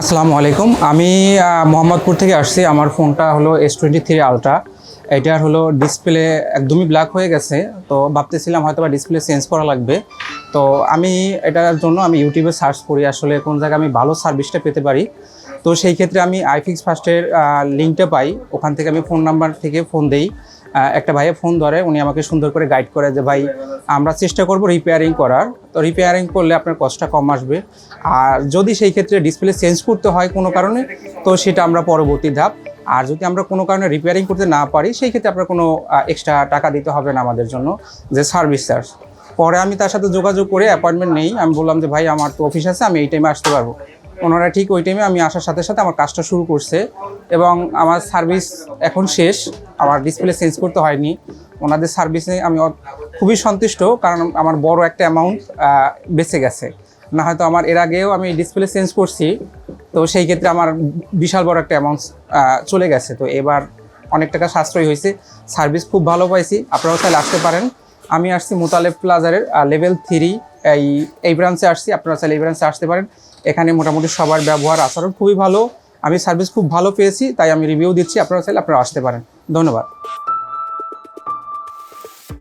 আসসালামু আলাইকুম। আমি মোহাম্মদপুর থেকে আসছি। আমার ফোনটা হলো এস টোয়েন্টি থ্রি আলট্রা এটার হলো ডিসপ্লে একদমই ব্ল্যাক হয়ে গেছে। তো ভাবতেছিলাম হয়তো বা ডিসপ্লে চেঞ্জ করা লাগবে। তো আমি এটার জন্য আমি ইউটিউবে সার্চ করি, আসলে কোন জায়গায় আমি ভালো সার্ভিসটা পেতে পারি। তো সেই ক্ষেত্রে আমি আইফিক্স ফার্স্টের লিঙ্কটা পাই। ওখান থেকে আমি ফোন নাম্বার থেকে ফোন দেই। একটা ভাইয়া ফোন ধরে, উনি আমাকে সুন্দর করে গাইড করে যে, ভাই, আমরা চেষ্টা করব রিপেয়ারিং করার। তো রিপেয়ারিং করলে আপনার কস্টটা কম আসবে। আর যদি সেই ক্ষেত্রে ডিসপ্লে চেঞ্জ করতে হয় কোনো কারণে, তো সেটা আমরা পরবর্তী ধাপ। আর যদি আমরা কোনো কারণে রিপেয়ারিং করতে না পারি, সেই ক্ষেত্রে আপনার কোনো এক্সট্রা টাকা দিতে হবে না আমাদের জন্য যে সার্ভিস চার্জ পরে আমি তার সাথে যোগাযোগ করে অ্যাপয়েন্টমেন্ট নেই। আমি বললাম যে, ভাই, আমার তো অফিস আছে, আমি এই টাইমে আসতে পারব। ওনারা ঠিক ওই টাইমে আমি আসার সাথে সাথে আমার কাজটা শুরু করছে এবং আমার সার্ভিস এখন শেষ। আমার ডিসপ্লে চেঞ্জ করতে হয়নি। ওনাদের সার্ভিসে আমি খুবই সন্তুষ্ট কারণ আমার বড় একটা অ্যামাউন্ট বেঁচে গেছে। না হয়তো আমার এর আগেও আমি ডিসপ্লে চেঞ্জ করছি, তো সেই ক্ষেত্রে আমার বিশাল বড় একটা অ্যামাউন্ট চলে গেছে। তো এবার অনেক টাকা সাশ্রয় হয়েছে। সার্ভিস খুব ভালো পাইছি। আপনারাও চাইলে আসতে পারেন। আমি আসছি মোতালেব প্লাজারের লেভেল থ্রি এই এই ব্রাঞ্চে আসছি। আপনারা চাইলে এই ব্রাঞ্চে আসতে পারেন। এখানে মোটামুটি সবার ব্যবহার, আচরণ খুবই ভালো। আমি সার্ভিস খুব ভালো পেয়েছি, তাই আমি রিভিউ দিচ্ছি। আপনারা চাইলে আপনারা আসতে পারেন। ধন্যবাদ।